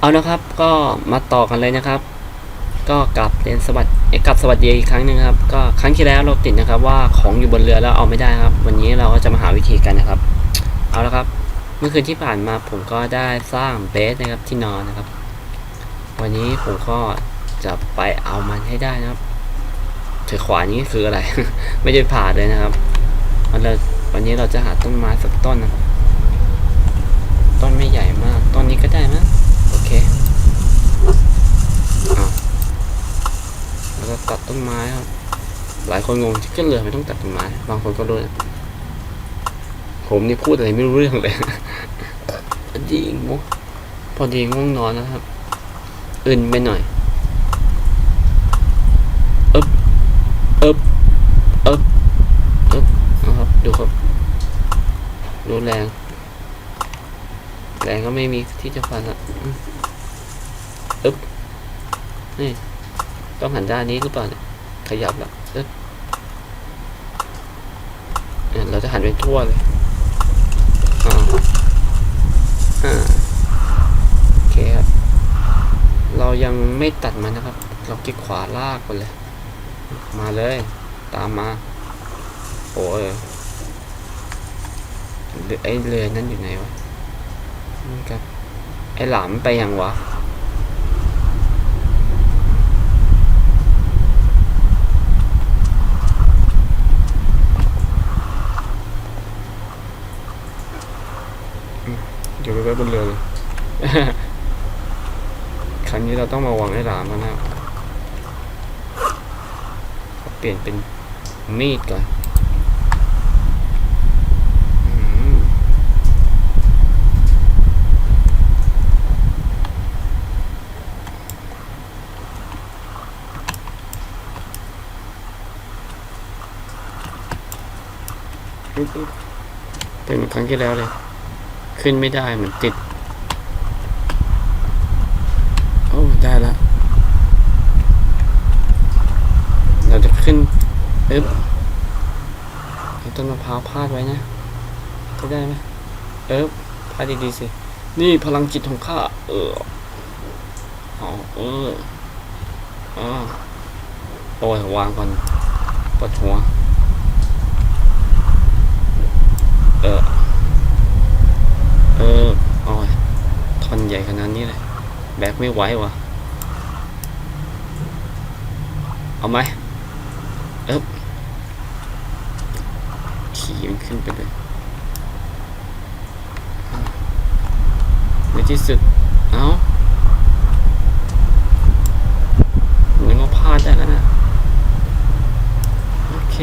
เอานะครับก็มาต่อกันเลยนะครับ ก็กลับเรียนสวัสดีกลับสวัสดีอีกครั้งหนึ่งครับก็ครั้งที่แล้วเราติดนะครับว่าของอยู่บนเรือแล้วเอาไม่ได้ครับ วันนี้เราก็จะมาหาวิธีกันนะครับ เอาละครับ เมื่อคืนที่ผ่านมาผมก็ได้สร้างเบสนะครับที่นอนนะครับ วันนี้ผมก็จะไปเอามันให้ได้นะครับถือขวานนี้คืออะไร ไม่ได้ผ่าเลยนะครับวันเราวันนี้เราจะหาต้นไม้สักต้นนะต้นไม่ใหญ่มาก ต้นนี้ก็ได้มั้ง โอเคเอาแล้วก็ตัดต้นไม้ครับ หลายคนงงที่ขึ้นเรือไม่ต้องตัดต้นไม้ บางคนก็รู้นะผมนี่พูดอะไรไม่รู้เรื่องเลยพอดีง่วงพอดีง่วงนอนนะครับ อื่นไปหน่อยอึบอึบอึบอึบนะครับ ดูครับ ดูแรง แรง ก็ไม่มีที่จะฟันอะอืมอึบนี่ต้องหันด้านนี้หรือเปล่าเนี่ยขยับละอึบเนี่ยเราจะหันไปทั่วเลยอ่าอ่าโอเคครับ เรายังไม่ตัดมันนะครับ เราคลิกขวาลากไปเลย มาเลย ตามมา โอ้ยเรือไอเรือนั้นอยู่ไหนวะ นี่ครับไอหลามไปยังวะเดี๋ยวไปไว้บนเรือเลยครั้งนี้เราต้องมาวางไอ้หลามแล้วนะ เปลี่ยนเป็นมีดก่อนอืมปึ๊บปึ๊บ เป็นครั้งที่แล้วเลย ขึ้นไม่ได้เหมือนติด โอ้ ได้ละ เราจะขึ้นอึ๊บเอาต้นมะพร้าวพาดไว้นะ จะได้ไหมเอ๊บพาดดีๆสิ นี่พลังจิตของข้า เออเอาเอออ่าโอ้ยวางก่อนปวดหัว เออ เออโอ้ยทอนใหญ่ขนาดนี้เลย แบกไม่ไหววะเอาไหมเอ๊บขี่มันขึ้นไปเลย ในที่สุด เอามันก็พลาดได้แล้วนะ โอเค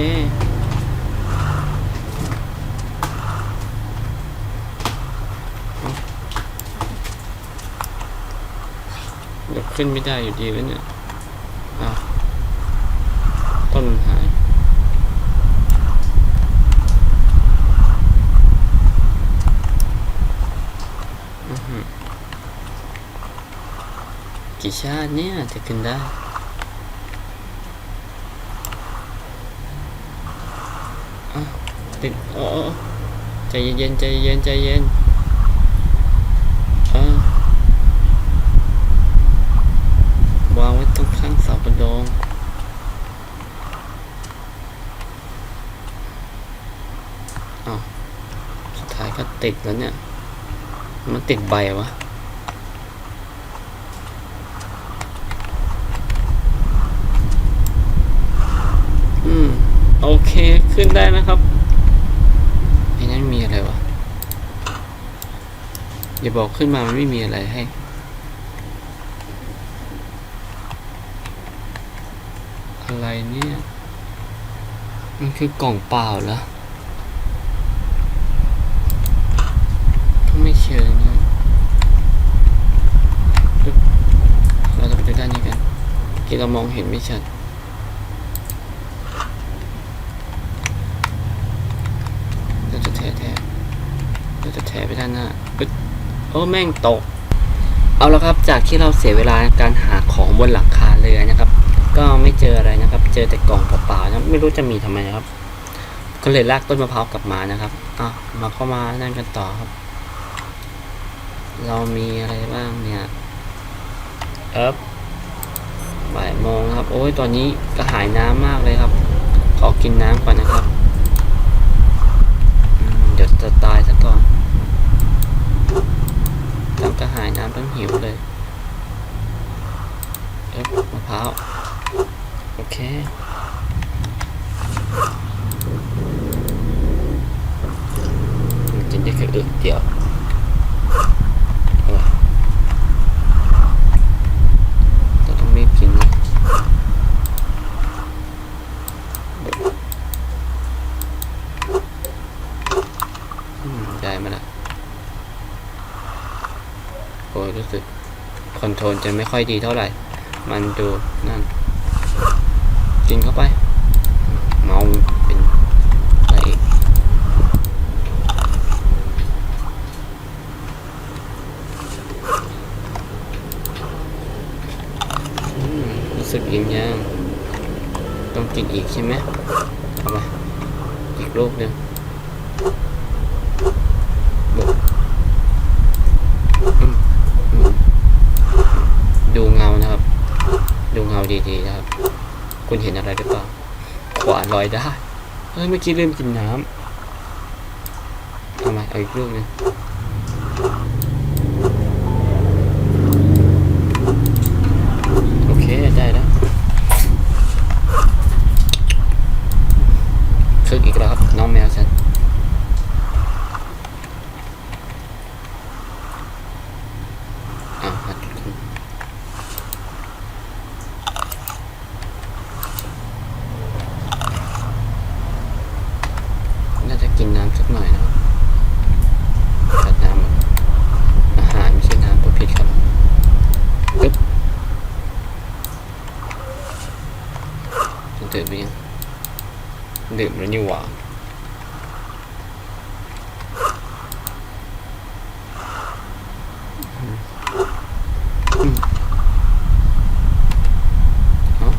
เดี๋ยว ขึ้นไม่ได้อยู่ดีแล้วเนี่ยอ้าวต้นหายอื้อหือกี่ชาติเนี่ยจะขึ้นได้อ้าวติดอ๋อใจเย็นใจเย็นใจเย็นอ่าวางไว้ตรงข้างเสากระโดงอ้าวสุดท้ายก็ ติดแล้วเนี่ย มันติดใบวะอืม โอเคขึ้นได้นะครับไอ้นั่นมีอะไรวะอย่าบอกขึ้นมามันไม่มีอะไรให้อะไรเนี่ย มันคือกล่องเปล่าเหรอ เชิงนะเราจะไปดูด้านนี้กันที่เรามองเห็นไม่ชัดเราจะแถแถเราจะแถไปด้านหน้าปึ๊บโอ้แม่งตก เอาละครับจากที่เราเสียเวลาการหาของบนหลังคาเรือนะครับ ก็ไม่เจออะไรนะครับ เจอแต่กล่องเปล่าๆนะไม่รู้จะมีทำไมนะครับ ก็เลยลากต้นมะพร้าวกลับมานะครับอะมาเข้ามานั่นกันต่อครับ เรามีอะไรบ้างเนี่ยเอ๊บบ่ายโมงครับ โอ้ยตอนนี้กระหายน้ำมากเลยครับ ขอกินน้ำก่อนนะครับเดี๋ยวจะตายซะก่อนทั้งกระหายน้ำทั้งหิวเลยเอ๊บมะพร้าวโอเคกินได้แค่อึกเดียวโอ้ยเราต้องรีบกินนะอื มได้มาละโอ้ยรู้สึกคอนโทรลจะไม่ค่อยดีเท่าไหร่ มันดูนั่น กินเข้าไป เมาเป็นอะไรอีกรู้สึกยังยังต้องกินอีกใช่ไหมเอาไปอีกลูกหนึ่งบุกอืมอืม ดูเงานะครับ ดูเงาดีๆนะครับ คุณเห็นอะไรหรือเปล่า ขวานลอยได้ เฮ้ย เมื่อกี้ลืมกินน้ำทำไมเอาอีกลูกนึงโอเค ได้แล้วคึกอีกแล้วครับ น้องแมวฉัน อะหัดกินน่าจะกินน้ำสักหน่อยนะครับจัดน้ำอาหารไม่ใช่น้ำตัวผิดครับปึ๊บจะดื่มไปยังดื่มแล้วนี่หว่าอืมอืมเอ้า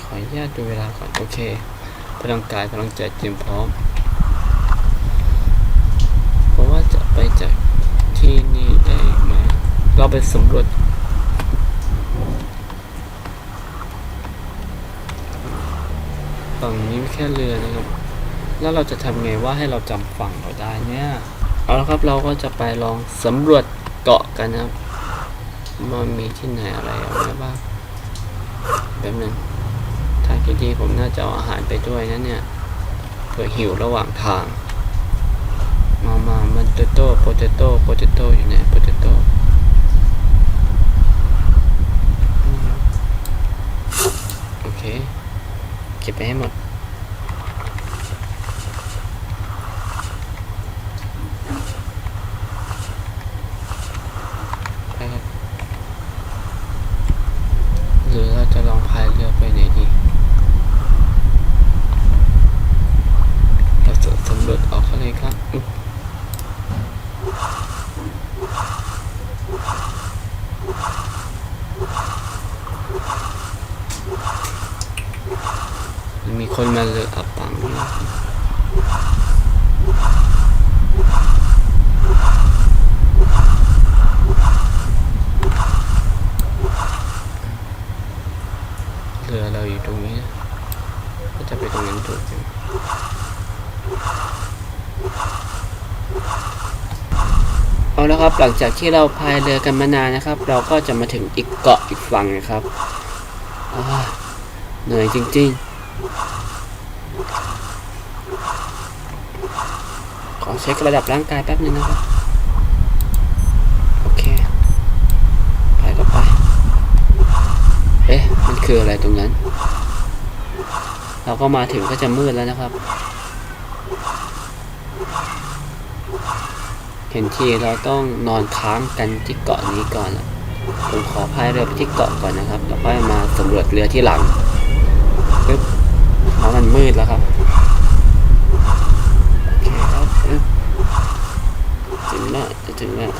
ขออนุ ญาตดูเวลาก่อน โอเค พลังกายพลังใจเตรียมพร้อม เพราะว่าจะไปจากที่นี่ได้ไหมเราไปสำรวจฝั่งนี้แค่เรือนะครับ แล้วเราจะทำไงว่าให้เราจำฝั่งเราได้เนี่ย เอาละครับเราก็จะไปลองสำรวจเกาะกันนะครับมันมีที่ไหนอะไรอะไรบ้างแป๊บนึง ทางทีผมน่าจะเอาอาหารไปด้วยนะเนี่ยเผื่อหิวระหว่างทาง มามามันเตโต้โปเตโต้โปเตโต้อยู่ไหนโปเตโต้โอเคเก็บไปให้หมดไปครับหรือเราจะลองพายเรือไปไหนดี เราจะ สำรวจออกทะเลครับมีคนมาเลืออับปังนะครับรือเราอยู่ตรงนี้นะก็จะไปตรงนั้นถูกไหม ครับ หลังจากที่เราพายเรือกันมานานนะครับ เราก็จะมาถึงอีกเกาะอีกฝั่งนะครับเหนื่อยจริง ๆ ขอเช็คระดับร่างกายแป๊บนึงนะครับ โอเค ไปก็ไป เอ๊ะ มันคืออะไรตรงนั้น เราก็มาถึงก็จะมืดแล้วนะครับ เห็นทีเราต้องนอนค้างกันที่เกาะนี้ก่อนผมขอพายเรือไปที่เกาะก่อนนะครับแล้วค่อยมาสำรวจเรือที่หลังปึ๊บเพราะมันมืดแล้วครับโอเคครับถึงแล้วจะถึงแล้ว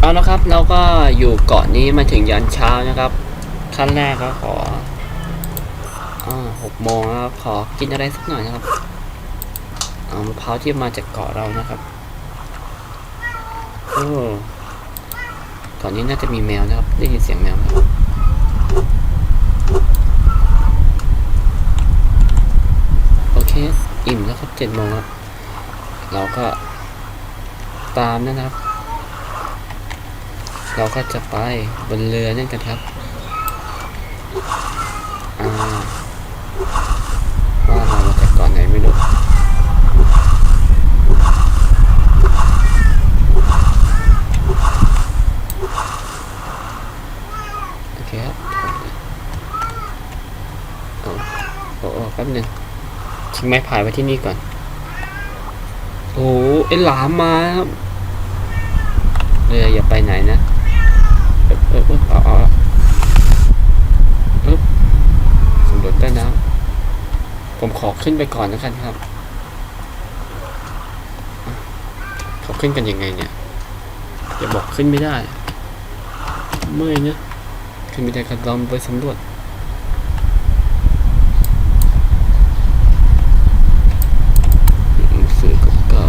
เอาละครับ เราก็อยู่เกาะนี้มาถึงยันเช้านะครับ ขั้นแรกก็ขออ่าหกโมงแล้วขอกินอะไรสักหน่อยนะครับเอามะพร้าวที่มาจากเกาะเรานะครับ โอ้ก่อนนี้น่าจะมีแมวนะครับ ได้ยินเสียงแมวไหมโอเค อิ่มแล้วครับเจ็ดโมงครับเราก็ตามนะครับ เราก็จะไปบนเรือนั่นกันครับอ่าว่าเรามาจากเก่อนไหนไม่รู้ โอเคครับเอาโอ้โอ้แป๊บหนึงทิ้ง ไม้พายไว้ที่นี่ก่อน โอ้ไอหลามมาเรืออย่าไปไหนนะเอบเอเอเอาเอาเอบสำรวจใต้น้ำผมขอขึ้นไปก่อนนะครับครับอะเขาขึ้นกันยังไงเนี่ยอย่าบอกขึ้นไม่ได้ เมื่อยนะขึ้นไม่ได้ก็ลองไปสำรวจหนังสือเก่า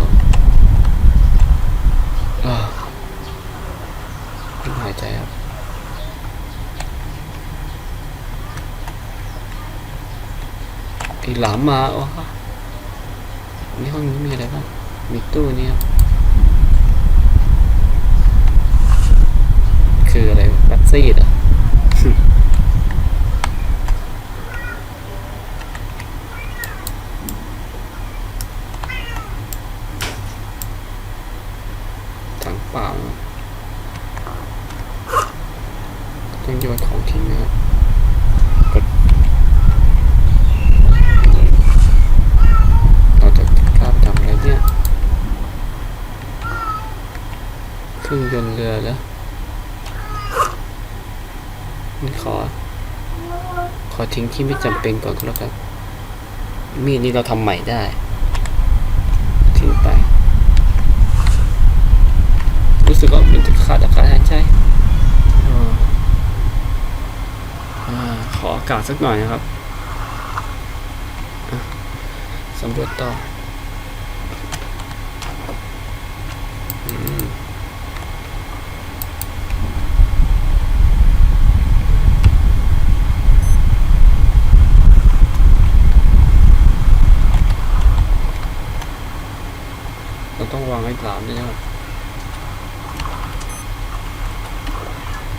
ๆอ่า หายใจครับไอ หลามมาอ๋อนี่ห้องนี้มีอะไรบ้าง มีตู้นี่ครับคืออะไรแบ็กซีดอะถังเปล่าต้องโยนของทิ้งนะครับกดเราจะกล้าไปทำอะไรเนี่ยเครื่องยนต์เรือแล้วนี่ขอ ขอ ทิ้งที่ไม่จำเป็นก่อนก็แล้วกันมีดนี้เราทำใหม่ได้ ทิ้งไป รู้สึกว่ามันจะขาดอากาศหายใจอ่าอ่าขออากาศสักหน่อยนะครับสำรวจต่อม เราต้องวางไว้สามด้วยนะครับ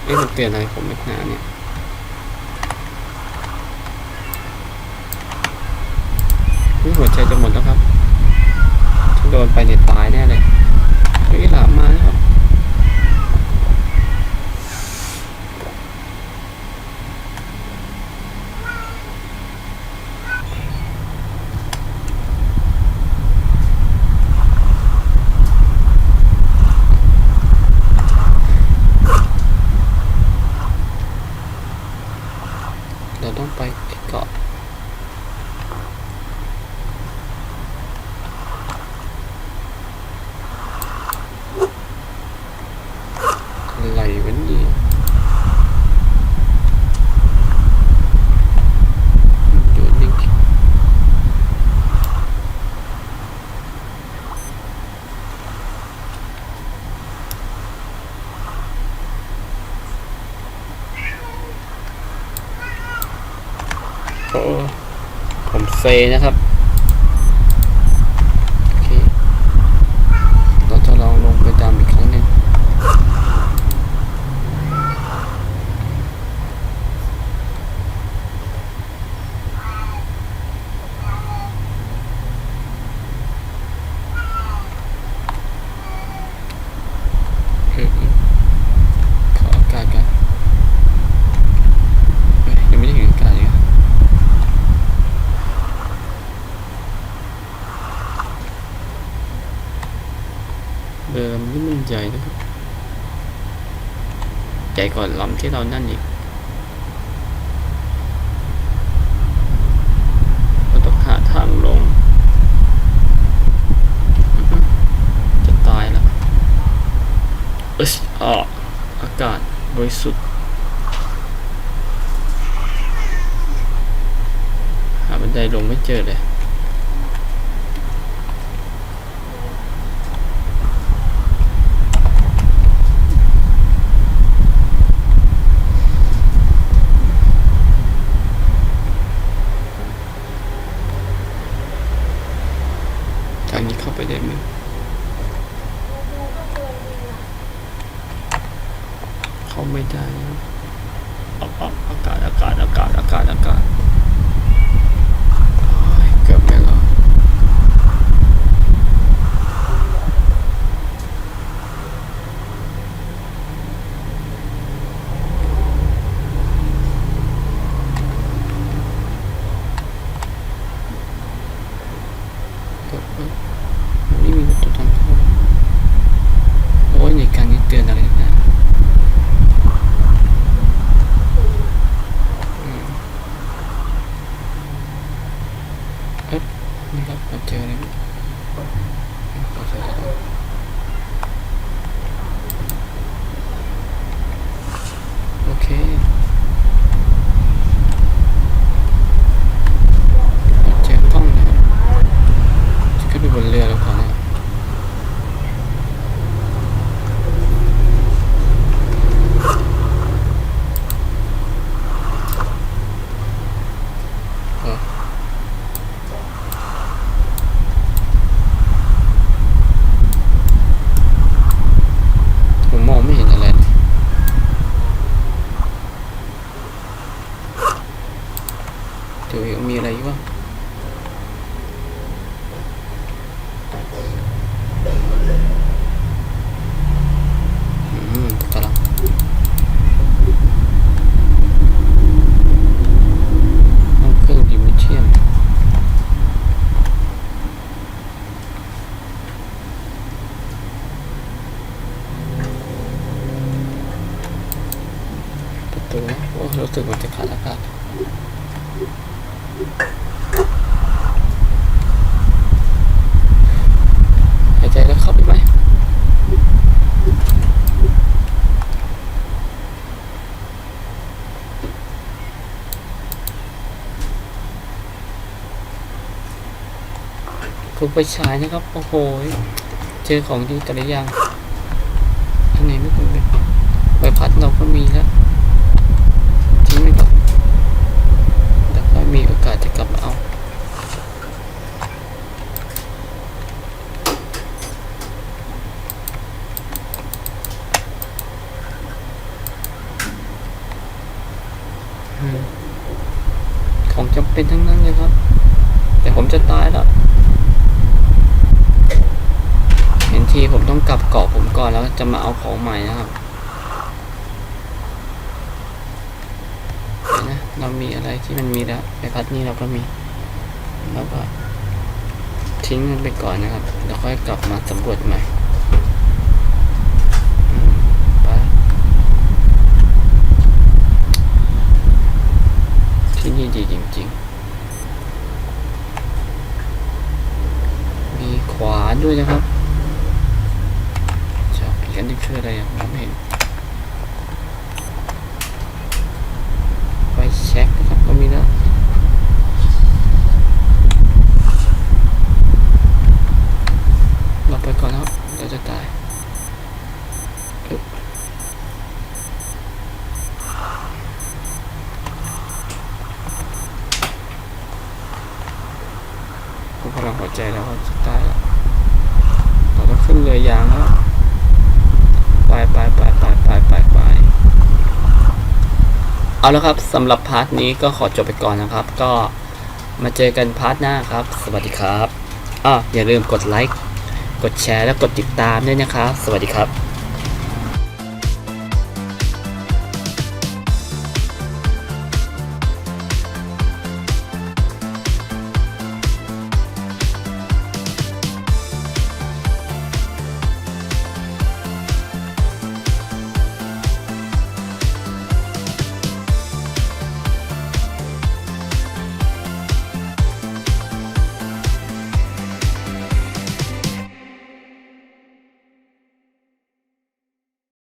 เอ๊ะมันเตือนอะไรผมไม่นาเนี่ยนี่หัวใจจะหมดแล้วครับถ้าโดนไปเนี่ยตายแน่เลยเฮ้ยหลามมาแล้วครับ เราต้องไปที่เกาะ อะไรวะเนี่ยโยนนิ่งโอ้ผมเซ นะครับ ก่อนล้ำที่เรานั่นอีกเรต้องลง จะตายแล้วเอชอออากาศบริสุทธิ์หาบันไดลงไม่เจอเลย ถูกไปฉายนะครับ โอ้โห เจอของดีแต่ละอย่าง อันไหนไม่ควรเป็นใบพัดเราก็มีแล้วทิ้งไว้ก่อนแล้วก็มีโอกาสจะกลับมาเอาของจำเป็นทั้งนั้นเลยครับ แต่ผมจะตายแล้ว เห็นทีผมต้อง กลับเกาะผมก่อนแล้วจะมาเอาของใหม่นะครับเดี๋ยวนะเรามีอะไรที่มันมีแล้วใบพัดนี่เราก็มีเราก็ทิ้งมันไปก่อนนะครับแล้วค่อยกลับมาสำรวจใหม่ไปที่นี่ดีจริง ๆ มีขวานด้วยนะครับ กอันนี่คืออะไรมองไม่เห็น ไฟแช็คนะครับก็มีแล้วเราไปก่อนนะครับเดี๋ยวจะตายอึ๊บผมกำลังหัวใจแล้วว่าจะตายแล้วเราต้องขึ้นเรือยางแล้ว ไปไปไปไปไปไปไป เอาละครับสำหรับพาร์ทนี้ก็ขอจบไปก่อนนะครับ ก็มาเจอกันพาร์ทหน้าครับ สวัสดีครับอ่าอย่าลืมกดไลค์กดแชร์และกดติดตามด้วยนะครับ สวัสดีครับ